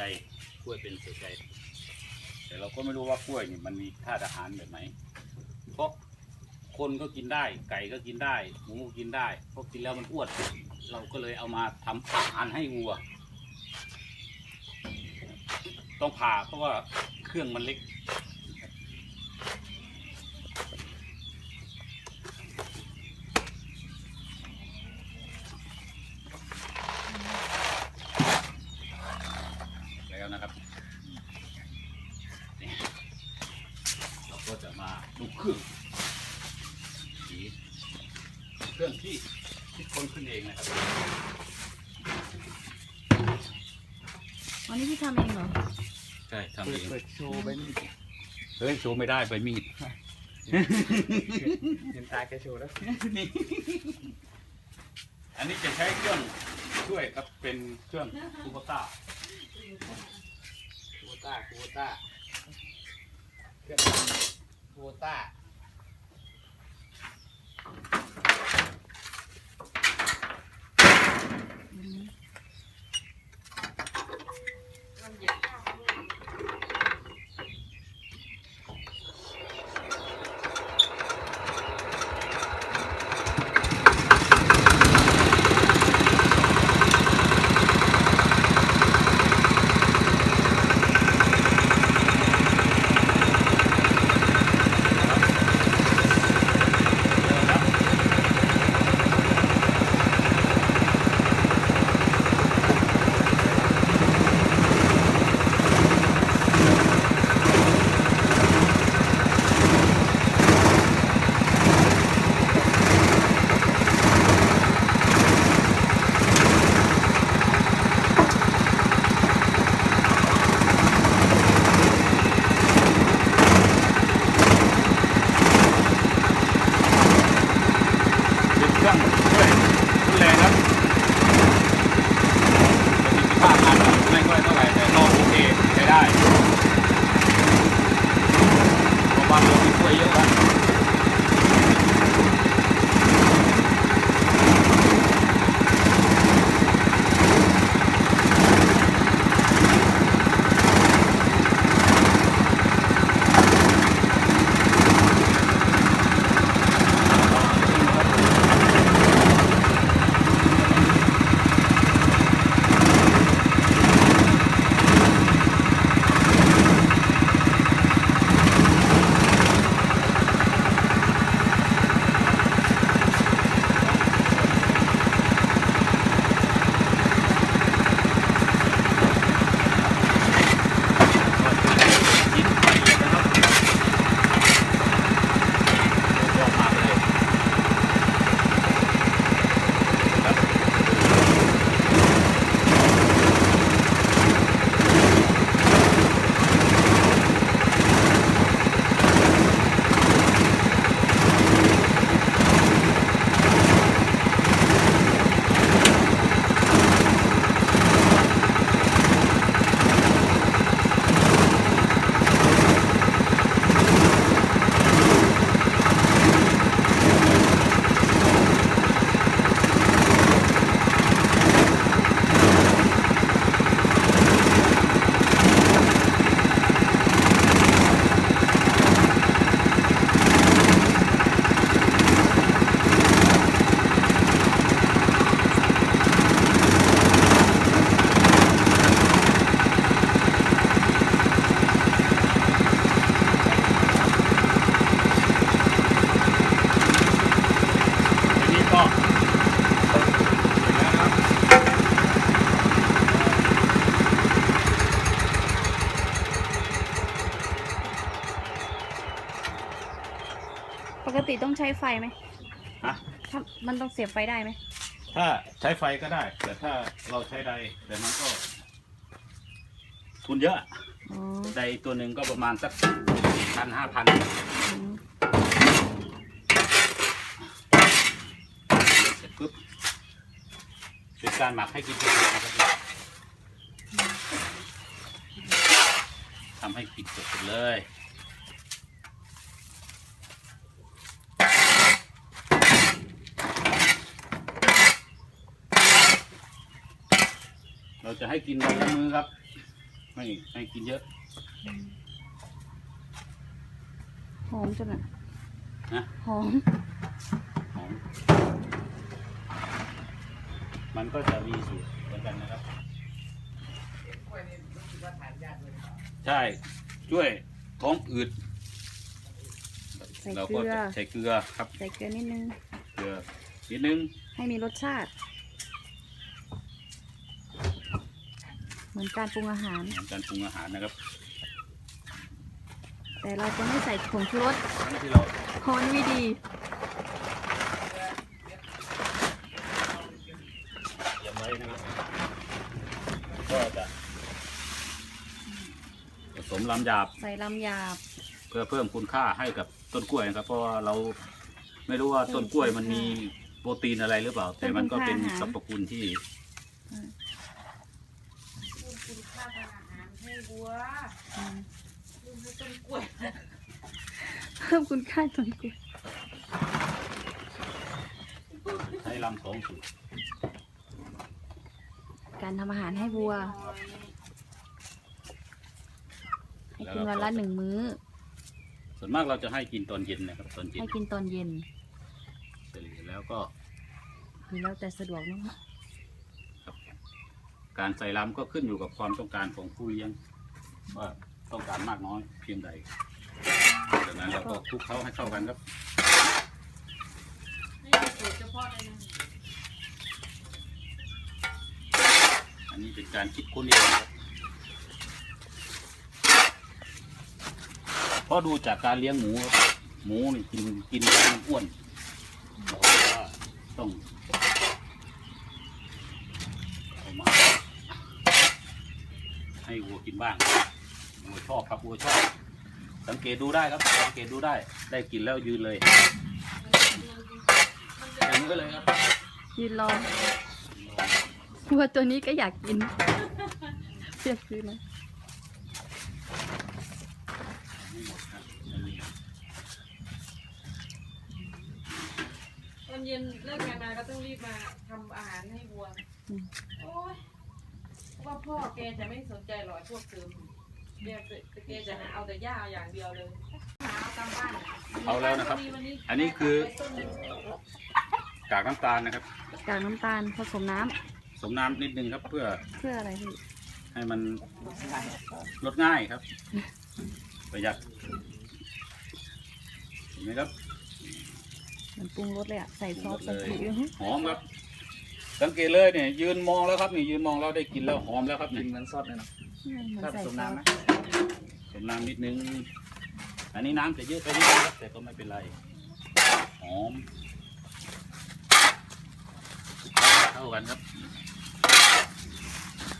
ใจกล้วยเป็นเสียใจ แต่เราก็ไม่รู้ว่ากล้วยนี่มันมีธาตุอาหารแบบไหนเพราะคนก็กินได้ ไก่ก็กินได้หมูก็กินได้เพราะกินแล้วมันอ้วนเราก็เลยเอามาทำอาหารให้งัว ต้องผ่าเพราะว่าเครื่องมันเล็ก แล้วนะครับนี่เราก็จะมาดูเครื่องสีเครื่องที่ที่คนขึ้นเองนะครับ วันนี้พี่ ทำเองเหรอใช่ทำเปิเอดงเปิดโชว์ไปนี่เฮ้ยโชว์ไม่ได้ไปมีดเห็นตาแกโชว์แล้วอันนี้จะใช้เครื่องช่วยครับเป็นเครื่องคูโบต้าคูโบต้าคูโบต้าเครื่องคูโบต้า ติต้องใช้ไฟไหมฮะถ้ามันต้องเสียบไฟได้ไหมถ้าใช้ไฟก็ได้ แต่ถ้าเราใช้ใดแต่มันก็ ทุนเยอะอ๋อใดตัวหนึ่งก็ประมาณสักพันห้าพันอืมเสร็จปุ๊บเป็นการหมักให้กินสดๆนะครับทำให้กินสดๆเลย เราจะให้กินวันละมื้อครับให้ให้กินเยอะหอมจังอะนะหอมหอม มันก็จะมีสูตรเหมือนกันนะครับกล้วยนี่รู้สึกว่าทานยากเลยใช่ช่วยท้องอืด ใส่เราเกก็ลือ จะใส่เกลือครับ ใส่เกลือนิดนึง เกลือนิดนึง ให้มีรสชาติ เหมือนการปรุงอาหารในการปรุงอาหารนะครับแต่เราจะไม่ใส่ผงชูรสอันที่เราเพราะมันไม่ดีเตรียมไว้นะครับก็จะผสมลำหยาบใส่ลำหยาบ เพื่อเพิ่มคุณค่าให้กับต้นกล้วยนะครับ เพราะว่าเราไม่รู้ว่าต้นกล้วยมันมีโปรตีนอะไรหรือเปล่า แต่มันก็เป็นสรรพคุณที่ คุณค่าทางอาหารให้วัวอืมคุณให้ต้นกล้วยเพิ่มคุณค่าต้นกล้วยใช้ลำสองสูตรการทำอาหารให้วัว ให้กินวันละหนึ่งมื้อ ส่วนมากเราจะให้กินตอนเย็นนะครับตอนเย็นให้กินตอนเย็นเสร็จแล้วก็หรือแล้วแต่สะดวกเนอะ การใส่ลำก็ขึ้นอยู่กับความต้องการของผู้เลี้ยง ว่าต้องการมากน้อยเพียงใดจากนั้นเราก็คลุกเคล้าให้เข้ากันครับนี่เป็นสูตรเฉพาะเลยนะอันนี้เป็นการคิดค้นเองครับเพราะดูจากการเลี้ยงหมู หมูนี่กินกินแล้วมันอ้วนเราก็ว่าต้องเอามา ให้วัวกินบ้างวัวชอบครับวัวชอบ สังเกตดูได้ครับสังเกตดูได้ ได้กินแล้วยืนเลยอย่างนี้ก็เลยครับยืนรอวัวตัวนี้ก็อยากกินเรียกซื้อนะไม่หมดครับอันนี้ตอนเย็นเลิกงานมาก็ต้องรีบมาทำอาหารให้วัวอืมโอ้ยเพราะ ว่าพ่อแกจะไม่สนใจหรอกไอ้พวกเติมแกจะแกจะหาเอาแต่หญ้าอย่างเดียวเลยหาเอาตามบ้านเอาแล้วนะครับวัอันนี้คือไปต้นหนึ่งกากน้ำตาลนะครับกากน้ำตาลผสมน้ำสมน้ำนิดนึงครับ เพื่อเพื่ออะไรพี่ให้มันลดง่ายครับ ประหยัดเห็นไหมครับเหมือนปรุงรสเลยอะใส่ซอสใส่ซีอิ๊วหอมครับ สังเกตเลยเนี่ยยืนมองแล้วครับนี่ยืนมองแล้วได้กินแล้วหอมแล้วครับกินี่นเหมือนซอสเลยเนาะเหมือนถ้าผใส่สมซอน้ำสนะสมน้ำนิดนึง อันนี้น้ำจะเยอะไปนิดนึงครับแต่ก็ไม่เป็นไรหอมเท่ากันครับ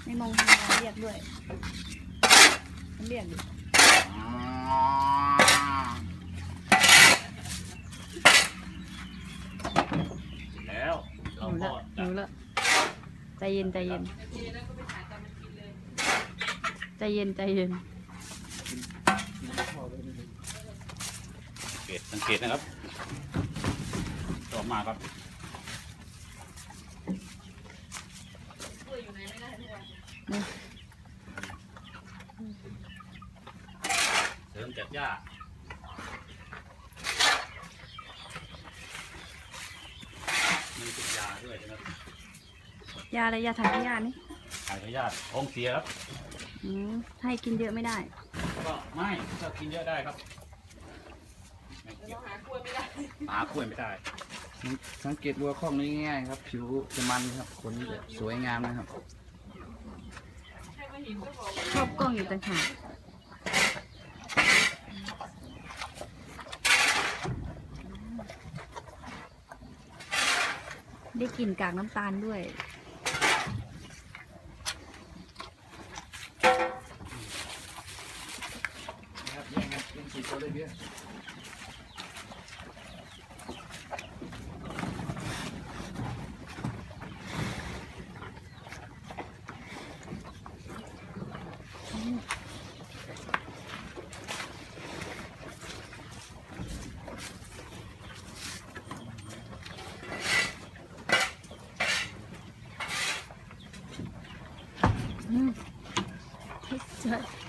ไม่มองทางเราเรียกด้วยมันเรียกอยู่ แล้วเรา หิว ก็ ละจะหิวละใจเย็นใจเย็นโอเคแล้วก็ไปหาตามมันกินเลยใจเย็นใจเย็นสังเกตสังเกตนะครับต่อมาครับกล้วยอยู่ไหนไม่ได้ทุกวันเสริมจากหญ้ามีเป็นยาด้วยนะครับ ยาอะไรยาถ่ายพยาธินี่ถ่ายพยาธิท้องเสียครับอืมให้กินเยอะไม่ได้ ก็ไม่ถ้ากินเยอะได้ครับไม่แต่เกี่ยวเราหากล้วยไม่ได้หากล้วยไม่ได้ สังเกตวัวข้องนี้ง่ายๆครับ ผิวจะมันครับขนจะสวยงามนะครับใครมาเห็นก็บอกชอบกล้องอยู่ต่างหากได้กลิ่นกากน้ำตาลด้วย 边。嗯，太帅。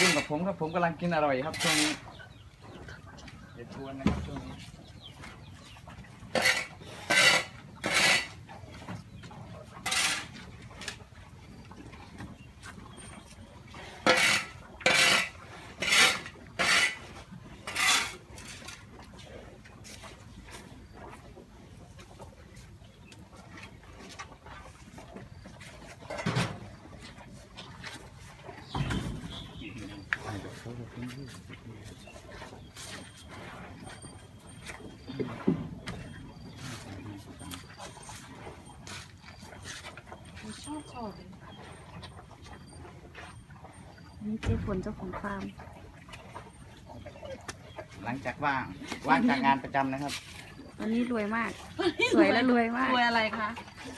ยุ่งกับผมครับผมกำลังกินอร่อยครับช่วงนี้เดี๋ยวชวนนะครับช่วงนี้ ชอบชอบเลยนี่เจ๊ฝนเจ้าของฟาร์มหลังจากว่างว่างจากงานประจำนะครับ วันนี้รวยมาก สวยและรวยมาก รวยอะไรคะร